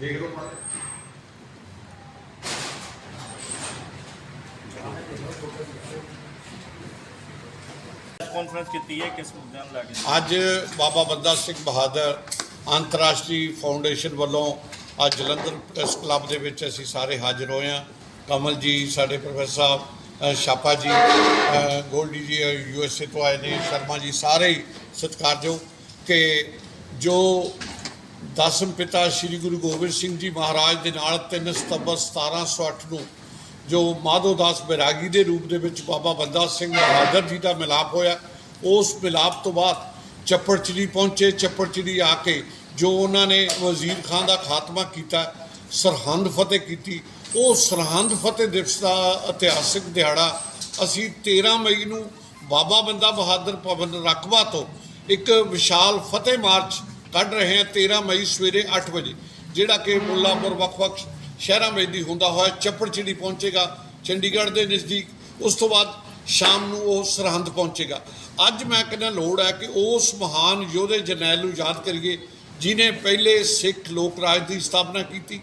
ਦੇਖ ਲਓ ਮਾਰੇ ਕਾਨਫਰੰਸ ਕੀਤੀ ਹੈ ਕਿਸ ਮੁੱਦਿਆਂ ਨੂੰ ਲੈ ਕੇ? ਅੱਜ ਬਾਬਾ ਬੰਦਾ ਸਿੰਘ ਬਹਾਦਰ ਅੰਤਰਰਾਸ਼ਟਰੀ ਫਾਊਂਡੇਸ਼ਨ ਵੱਲੋਂ ਅੱਜ ਜਲੰਧਰ ਪ੍ਰੈਸ ਕਲੱਬ ਦੇ ਵਿੱਚ ਅਸੀਂ ਸਾਰੇ ਹਾਜ਼ਰ ਹੋਏ ਹਾਂ। ਕਮਲ ਜੀ ਸਾਡੇ ਪ੍ਰੋਫੈਸਰ ਸਾਹਿਬ ਛਾਪਾ ਜੀ ਗੋਲਡੀ ਜੀ ਯੂ ਐਸ ਏ ਤੋਂ ਆਏ ਨੇ ਸ਼ਰਮਾ ਜੀ ਸਾਰੇ ਹੀ ਸਤਿਕਾਰਯੋਗ ਕਿ ਜੋ ਦਸਮ ਪਿਤਾ ਸ੍ਰੀ ਗੁਰੂ ਗੋਬਿੰਦ ਸਿੰਘ ਜੀ ਮਹਾਰਾਜ ਦੇ ਨਾਲ 3 ਸਤੰਬਰ 1708 ਨੂੰ ਜੋ ਮਾਧੋ ਦਾਸ ਬੈਰਾਗੀ ਦੇ ਰੂਪ ਦੇ ਵਿੱਚ ਬਾਬਾ ਬੰਦਾ ਸਿੰਘ ਬਹਾਦਰ ਜੀ ਦਾ ਮਿਲਾਪ ਹੋਇਆ, ਉਸ ਮਿਲਾਪ ਤੋਂ ਬਾਅਦ ਚੱਪੜਚਿੜੀ ਪਹੁੰਚੇ ਚੱਪੜਚਿੜੀ ਆ ਕੇ ਜੋ ਉਹਨਾਂ ਨੇ ਵਜ਼ੀਰ ਖਾਨ ਦਾ ਖਾਤਮਾ ਕੀਤਾ, ਸਰਹੰਦ ਫਤਿਹ ਕੀਤੀ, ਉਹ ਸਰਹੰਦ ਫਤਿਹ ਦਿਵਸ ਦਾ ਇਤਿਹਾਸਿਕ ਦਿਹਾੜਾ ਅਸੀਂ 13 ਮਈ ਨੂੰ ਬਾਬਾ ਬੰਦਾ ਬਹਾਦਰ ਭਵਨ ਰਕਬਾ ਤੋਂ ਇੱਕ ਵਿਸ਼ਾਲ ਫਤਿਹ ਮਾਰਚ ਕੱਢ ਰਹੇ ਹਾਂ 13 ਮਈ ਸਵੇਰੇ 8 ਵਜੇ, ਜਿਹੜਾ ਕਿ ਮੁੱਲਾਪੁਰ ਵੱਖ-ਵੱਖ ਸ਼ਹਿਰਾਂ ਵਿੱਚ ਦੀ ਹੁੰਦਾ ਹੋਇਆ ਚੱਪੜਚਿੜੀ ਪਹੁੰਚੇਗਾ, ਚੰਡੀਗੜ੍ਹ ਦੇ ਨਜ਼ਦੀਕ, ਉਸ ਤੋਂ ਬਾਅਦ ਸ਼ਾਮ ਨੂੰ ਉਹ ਸਰਹੰਦ ਪਹੁੰਚੇਗਾ। ਅੱਜ ਮੈਂ ਕਹਿੰਦਾ ਲੋੜ ਹੈ ਕਿ ਉਸ ਮਹਾਨ ਯੋਧੇ ਜਰਨੈਲ ਨੂੰ ਯਾਦ ਕਰੀਏ, ਜਿਨੇ ਪਹਿਲੇ ਸਿੱਖ ਲੋਕ ਰਾਜ ਦੀ ਸਥਾਪਨਾ ਕੀਤੀ,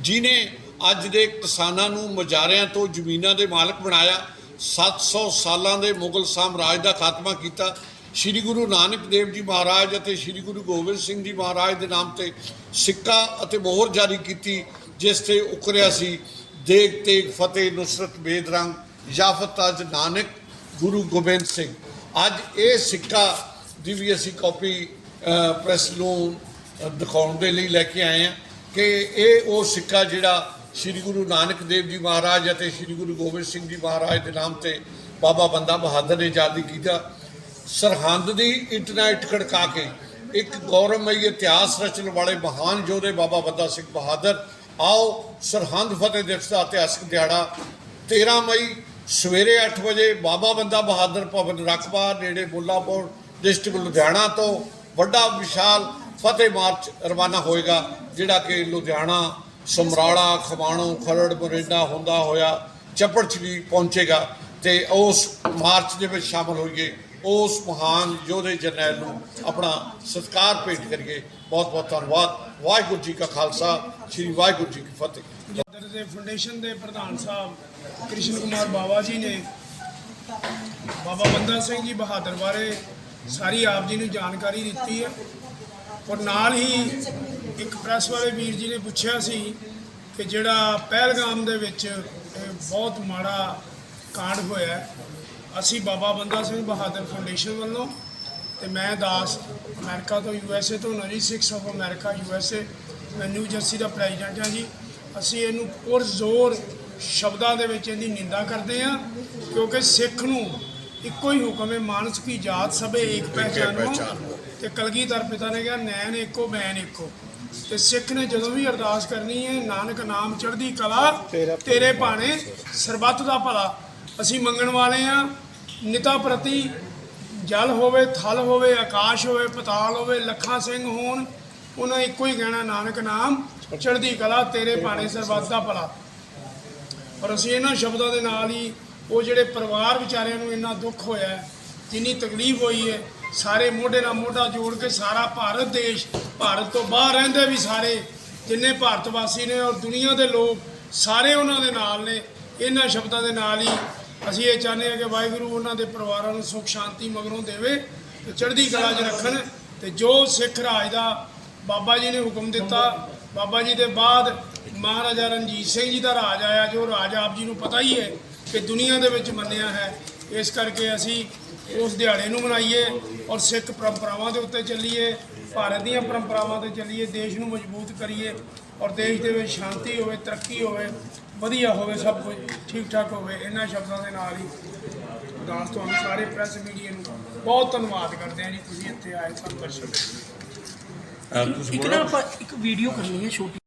ਜਿਨੇ ਅੱਜ ਦੇ ਕਿਸਾਨਾਂ ਨੂੰ ਮੁਜ਼ਾਰਿਆਂ ਤੋਂ ਜ਼ਮੀਨਾਂ ਦੇ ਮਾਲਕ ਬਣਾਇਆ 700 ਸਾਲਾਂ ਦੇ ਮੁਗਲ ਸਾਮਰਾਜ ਦਾ ਖਾਤਮਾ ਕੀਤਾ ਸ੍ਰੀ ਗੁਰੂ ਨਾਨਕ ਦੇਵ ਜੀ ਮਹਾਰਾਜ ਅਤੇ ਸ੍ਰੀ ਗੁਰੂ ਗੋਬਿੰਦ ਸਿੰਘ ਜੀ ਮਹਾਰਾਜ ਦੇ ਨਾਮ ਤੇ ਸਿੱਕਾ ਅਤੇ ਮੋਹਰ ਜਾਰੀ ਕੀਤੀ, ਜਿਸ ਤੇ ਉਕਰਿਆ ਸੀ, ਦੇਗ ਤੇਗ ਫਤਿਹ, ਨੁਸਰਤ ਬੇਦਰੰਗ ਯਾਫਤ ਅਜ ਨਾਨਕ, ਗੁਰੂ ਗੋਬਿੰਦ ਸਿੰਘ। ਅੱਜ ਇਹ ਸਿੱਕਾ ਦੀ ਵੀ ਅਸੀਂ ਕਾਪੀ ਪ੍ਰੈਸ ਨੂੰ ਦਿਖਾਉਣ ਦੇ ਲਈ ਲੈ ਕੇ ਆਏ ਹਾਂ ਕਿ ਇਹ ਉਹ ਸਿੱਕਾ ਜਿਹੜਾ ਸ੍ਰੀ ਗੁਰੂ ਨਾਨਕ ਦੇਵ ਜੀ ਮਹਾਰਾਜ ਅਤੇ ਸ੍ਰੀ ਗੁਰੂ ਗੋਬਿੰਦ ਸਿੰਘ ਜੀ ਮਹਾਰਾਜ ਦੇ ਨਾਮ ਤੇ ਬਾਬਾ ਬੰਦਾ ਬਹਾਦਰ ਨੇ ਜਾਰੀ ਕੀਤਾ। ਸਰਹੰਦ ਦੀ ਇੱਟ ਨਾਲ ਇੱਟ ਖੜਕਾ ਕੇ ਇੱਕ ਗੌਰਵਮਈ ਇਤਿਹਾਸ ਰਚਣ ਵਾਲੇ ਮਹਾਨ ਯੋਧੇ ਬਾਬਾ ਬੰਦਾ ਸਿੰਘ ਬਹਾਦਰ, ਆਓ ਸਰਹੰਦ ਫਤਿਹ ਦਿਵਸ ਦਾ ਇਤਿਹਾਸਕ ਦਿਹਾੜਾ। 13 ਮਈ ਸਵੇਰੇ 8 ਵਜੇ ਬਾਬਾ ਬੰਦਾ ਬਹਾਦਰ ਭਵਨ ਰਕਬਾ ਨੇੜੇ ਮੁੱਲਾਪੁਰ ਡਿਸਟ੍ਰਿਕਟ ਲੁਧਿਆਣਾ ਤੋਂ ਵੱਡਾ ਵਿਸ਼ਾਲ ਫਤਿਹ ਮਾਰਚ ਰਵਾਨਾ ਹੋਏਗਾ, ਜਿਹੜਾ ਕਿ ਲੁਧਿਆਣਾ, ਸਮਰਾਲਾ, ਖਵਾਣੋ, ਖਰੜ ਮੋਰਿੰਡਾ ਹੁੰਦਾ ਹੋਇਆ ਚੱਪੜ 'ਚ ਵੀ ਪਹੁੰਚੇਗਾ ਤੇ ਉਸ ਮਾਰਚ ਦੇ ਵਿੱਚ ਸ਼ਾਮਲ ਹੋਈਏ। ਉਸ ਮਹਾਨ ਯੋਧੇ ਜਰਨੈਲ ਨੂੰ ਆਪਣਾ ਸਤਿਕਾਰ ਭੇਟ ਕਰੀਏ। ਬਹੁਤ ਬਹੁਤ ਧੰਨਵਾਦ। ਵਾਹਿਗੁਰੂ ਜੀ ਕਾ ਖਾਲਸਾ, ਸ੍ਰੀ ਵਾਹਿਗੁਰੂ ਜੀ ਕੀ ਫਤਿਹ। ਬਹਾਦਰ ਦੇ ਫਾਊਂਡੇਸ਼ਨ ਦੇ ਪ੍ਰਧਾਨ ਸਾਹਿਬ ਕ੍ਰਿਸ਼ਨ ਕੁਮਾਰ ਬਾਵਾ ਜੀ ਨੇ, ਬਾਬਾ ਬੰਦਾ ਸਿੰਘ ਜੀ ਬਹਾਦਰ ਬਾਰੇ ਸਾਰੀ ਆਪ ਜੀ ਨੂੰ ਜਾਣਕਾਰੀ ਦਿੱਤੀ ਹੈ। ਔਰ ਨਾਲ ਹੀ ਇੱਕ ਪ੍ਰੈਸ ਵਾਲੇ ਵੀਰ ਜੀ ਨੇ ਪੁੱਛਿਆ ਸੀ ਕਿ ਜਿਹੜਾ ਪਹਿਲਗਾਮ ਦੇ ਵਿੱਚ ਇਹ ਬਹੁਤ ਮਾੜਾ ਕਾਂਡ ਹੋਇਆ ਹੈ, ਅਸੀਂ ਬਾਬਾ ਬੰਦਾ ਸਿੰਘ ਬਹਾਦਰ ਫਾਊਂਡੇਸ਼ਨ ਵੱਲੋਂ ਤੇ ਮੈਂ ਦਾਸ ਅਮਰੀਕਾ ਤੋਂ ਯੂ ਐਸ ਏ ਤੋਂ 96 of America U S A ਮੈਂ ਨਿਊ ਜਰਸੀ ਦਾ ਪ੍ਰੈਜ਼ੀਡੈਂਟ ਹਾਂ ਜੀ। ਅਸੀਂ ਇਹਨੂੰ ਪੁਰਜ਼ੋਰ ਸ਼ਬਦਾਂ ਦੇ ਵਿੱਚ ਇਹਦੀ ਨਿੰਦਾ ਕਰਦੇ ਹਾਂ ਕਿਉਂਕਿ ਸਿੱਖ ਨੂੰ ਇੱਕੋ ਹੀ ਹੁਕਮ ਹੈ ਮਾਨਸ ਕੀ ਜਾਤ ਸਭੇ ਏਕ ਪਹਿਚਾਨੋ ਤੇ ਕਲਗੀਧਰ ਪਿਤਾ ਨੇ ਕਿਹਾ ਨੈਣ ਏਕੋ ਬੈਨ ਏਕੋ। ਤੇ ਸਿੱਖ ਨੇ ਜਦੋਂ ਵੀ ਅਰਦਾਸ ਕਰਨੀ ਹੈ ਨਾਨਕ ਨਾਮ ਚੜ੍ਹਦੀ ਕਲਾ ਤੇਰੇ ਭਾਣੇ ਸਰਬੱਤ ਦਾ ਭਲਾ। ਅਸੀਂ ਮੰਗਣ ਵਾਲੇ ਆ ਨਿਤਾ ਪ੍ਰਤੀ ਜਲ ਹੋਵੇ ਥਲ ਹੋਵੇ ਆਕਾਸ਼ ਹੋਵੇ ਪਤਾਲ ਹੋਵੇ ਲੱਖਾਂ ਸਿੰਘ ਹੋਣ ਉਹਨਾਂ ਇੱਕੋ ਹੀ ਕਹਿਣਾ ਨਾਨਕ ਨਾਮ ਚੜ੍ਹਦੀ ਕਲਾ ਤੇਰੇ ਭਾਣੇ ਸਰਬੱਤ ਦਾ ਭਲਾ। ਪਰ ਅਸੀਂ ਇਹਨਾਂ ਸ਼ਬਦਾਂ ਦੇ ਨਾਲ ਹੀ ਉਹ ਜਿਹੜੇ ਪਰਿਵਾਰ ਵਿਚਾਰਿਆਂ ਨੂੰ ਇੰਨਾ ਦੁੱਖ ਹੋਇਆ ਹੈ, ਜਿੰਨੀ ਤਕਲੀਫ ਹੋਈ ਹੈ ਸਾਰੇ ਮੋਢੇ ਨਾਲ ਮੋਢਾ ਜੋੜ ਕੇ ਸਾਰਾ ਭਾਰਤ ਦੇਸ਼ ਭਾਰਤ ਤੋਂ ਬਾਹਰ ਰਹਿੰਦੇ ਵੀ ਸਾਰੇ ਜਿੰਨੇ ਭਾਰਤ ਵਾਸੀ ਨੇ ਔਰ ਦੁਨੀਆ ਦੇ ਲੋਕ ਸਾਰੇ ਉਹਨਾਂ ਦੇ ਨਾਲ ਨੇ ਇਹਨਾਂ ਸ਼ਬਦਾਂ ਦੇ ਨਾਲ ਹੀ ਅਸੀਂ ਇਹ ਚਾਹੁੰਦੇ ਹਾਂ ਕਿ ਵਾਹਿਗੁਰੂ ਉਹਨਾਂ ਦੇ ਪਰਿਵਾਰਾਂ ਨੂੰ ਸੁਖ, ਸ਼ਾਂਤੀ ਮਗਰੋਂ ਦੇਵੇ ਤੇ ਚੜ੍ਹਦੀ ਕਲਾ 'ਚ ਰੱਖਣ ਤੇ ਜੋ ਸਿੱਖ ਰਾਜ ਦਾ ਬਾਬਾ ਜੀ ਨੇ ਹੁਕਮ ਦਿੱਤਾ, ਬਾਬਾ ਜੀ ਦੇ ਬਾਅਦ ਮਹਾਰਾਜਾ ਰਣਜੀਤ ਸਿੰਘ ਜੀ ਦਾ ਰਾਜ ਆਇਆ, ਜੋ ਰਾਜ ਆਪ ਜੀ ਨੂੰ ਪਤਾ ਹੀ ਹੈ ਕਿ ਦੁਨੀਆ ਦੇ ਵਿੱਚ ਮੰਨਿਆ ਹੈ। ਇਸ ਕਰਕੇ ਅਸੀਂ ਉਸ ਦਿਹਾੜੇ ਨੂੰ ਮਨਾਈਏ ਔਰ ਸਿੱਖ ਪਰੰਪਰਾਵਾਂ ਦੇ ਉੱਤੇ ਚੱਲੀਏ, ਭਾਰਤ ਦੀਆਂ ਪਰੰਪਰਾਵਾਂ ਤੇ ਚੱਲੀਏ, ਦੇਸ਼ ਨੂੰ ਮਜ਼ਬੂਤ ਕਰੀਏ ਔਰ ਦੇਸ਼ ਦੇ ਵਿੱਚ ਸ਼ਾਂਤੀ ਹੋਵੇ, ਤਰੱਕੀ ਹੋਵੇ। ਵਧੀਆ ਹੋਵੇ ਸਭ ਕੁਝ ਠੀਕ ਠਾਕ ਹੋਵੇ ਇਹਨਾਂ ਸ਼ਬਦਾਂ ਦੇ ਨਾਲ ਹੀ ਦਾਸ ਤੁਹਾਨੂੰ ਸਾਰੇ ਪ੍ਰੈਸ ਮੀਡੀਆ ਨੂੰ ਬਹੁਤ ਧੰਨਵਾਦ ਕਰਦੇ ਹਾਂ ਜੀ ਤੁਸੀਂ ਇੱਥੇ ਆਏ ਸਾਨੂੰ ਦਰਸ਼ਨ ਦਿੱਤੇ ਇੱਕ ਨਾ ਆਪਾਂ ਇੱਕ ਵੀਡੀਓ ਕਰਨੀ ਹੈ ਛੋਟੀ।